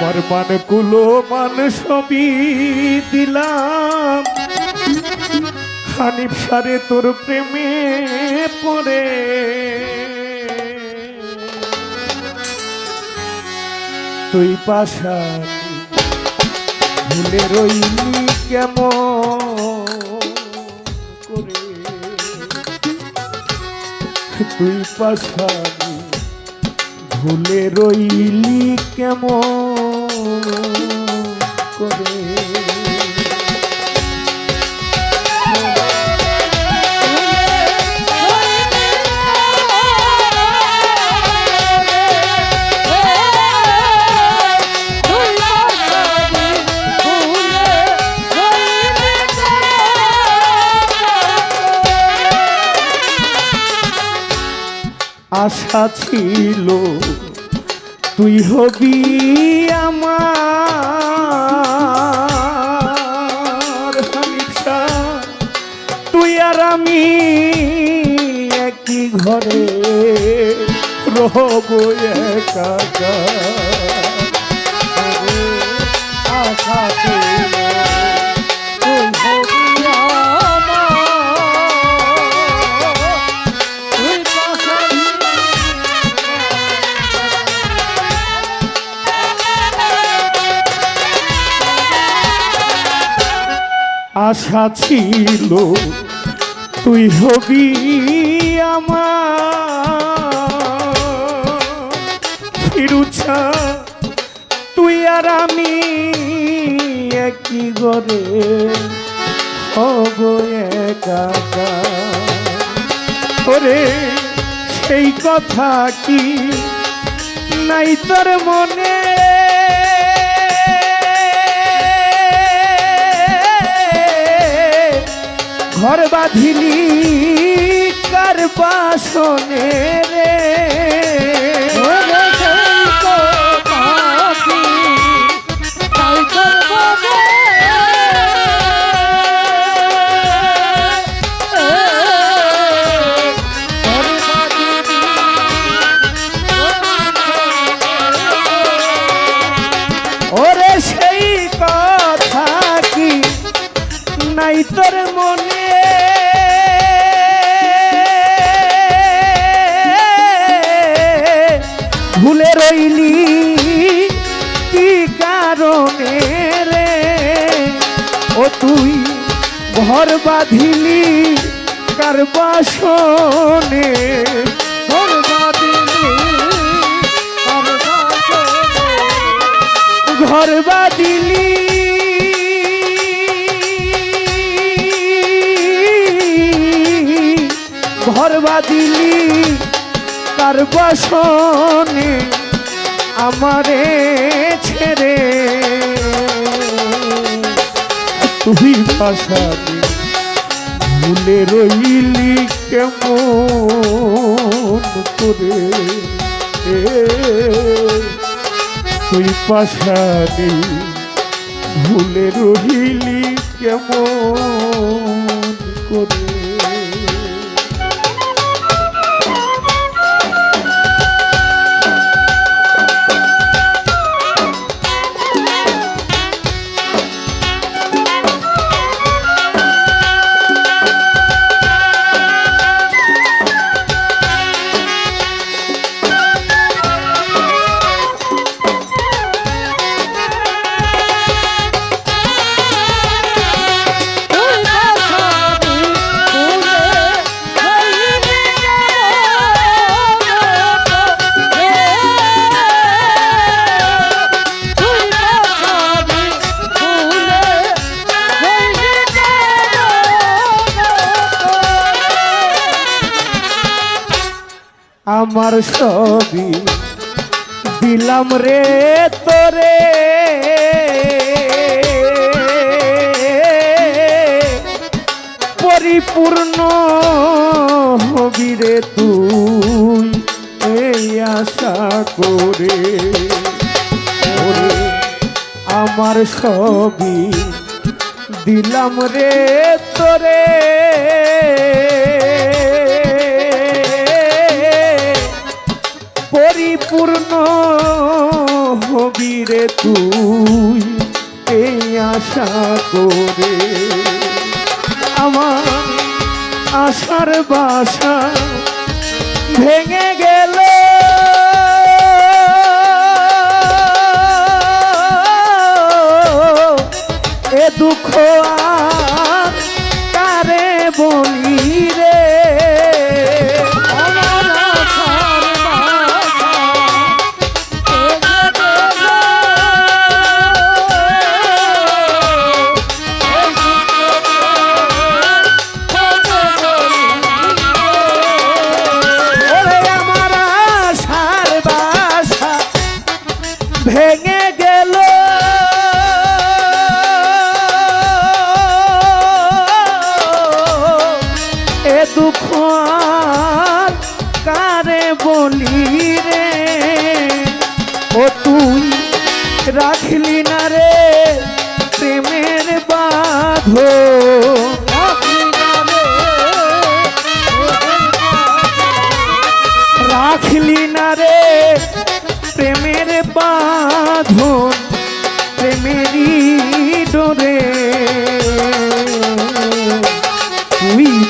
আমার মানে কুলো মান সবই দিলাম। হানিফ সারে তোর প্রেমে পড়ে। তুই পাশা ভুলে রইলি কেমন তুই পাশানি ভুলে রইলি কেমন আশা ছিল তুই হবি আমার তুই আর আমি একই ঘরে রহব একা। আশা ছিল আশা ছিল তুই হবি আমার। ফিরুছা, তুই আর আমি একই হব একা। ওরে, সেই কথা কি নাই তোর মনে? ঘর বাঁধিলি কার বাসনে তুই ঘর বাঁধিলি কার বাসনে, ঘর বাঁধিলি কার ঘর বাঁধিলি। ঘর বাদিলি তার বাসনে আমারে ছেড়ে তুই ভাষাতে ভুলে রইলি কেমন করে? তুই পাশানি ভুলে রহিলি কেমন করে? আমার সবই দিলাম রে তোরে। পরিপূর্ণ হবি রে তুই, এই আশা করে। আমার সবই দিলাম রে তোরে। পরিপূর্ণ হবি রে তুই এই আশা করে। আমার আশার বাসা ভেঙে গেল। এ দুঃখ গেল। এ দুঃখ কারে বলি রে? ও তুই রাখলি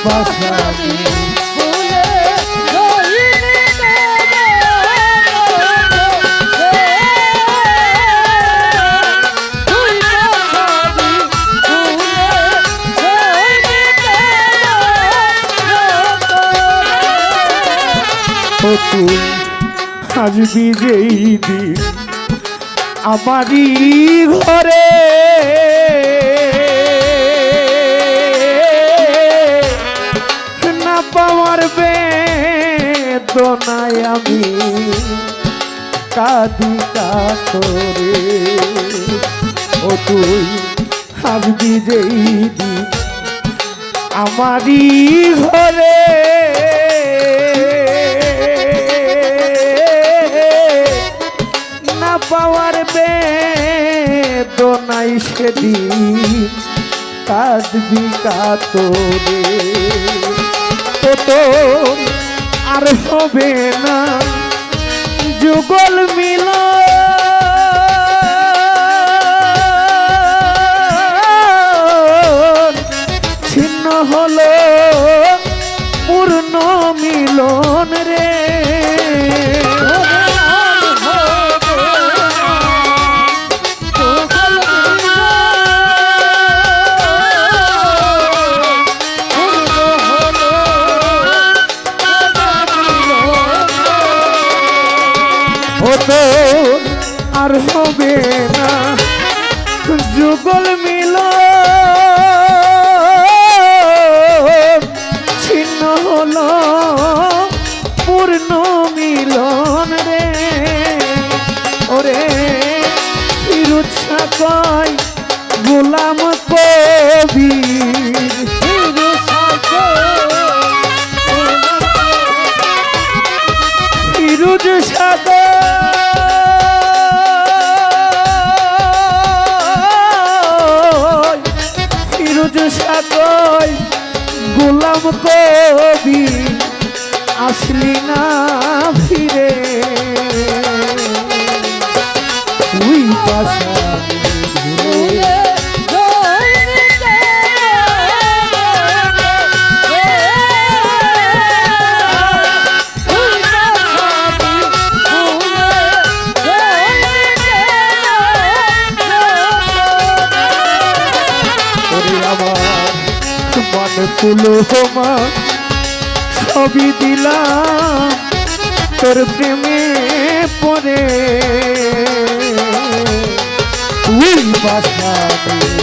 বাসাবি তুই আসবি দিন। আমারই ঘরে পাওয়ার বেদনায় আমি কাঁদি কাতরে ও তুই আসবি যেই আমারই ঘরে। না পাওয়ার বেদনাই সেদিন কাঁদবি কাতরে তো আর হবে না। যুগল মিল ছিন্ন হলো পূর্ণ মিলন রে। আর হবে না। যুগল মিল ছিন্ন হলো পূর্ণ মিলন রে। ওরে ফিরুচ্ছা কয় গোলাম কবি আসলি সবই দিলাম, তোর প্রেমে পড়ে। তুই বাসা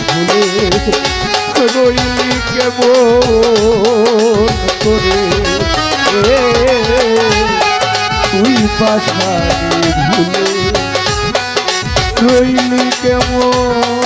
ভুলে রইলি কেমন করে। তুই বাসা ভুলে কেমন?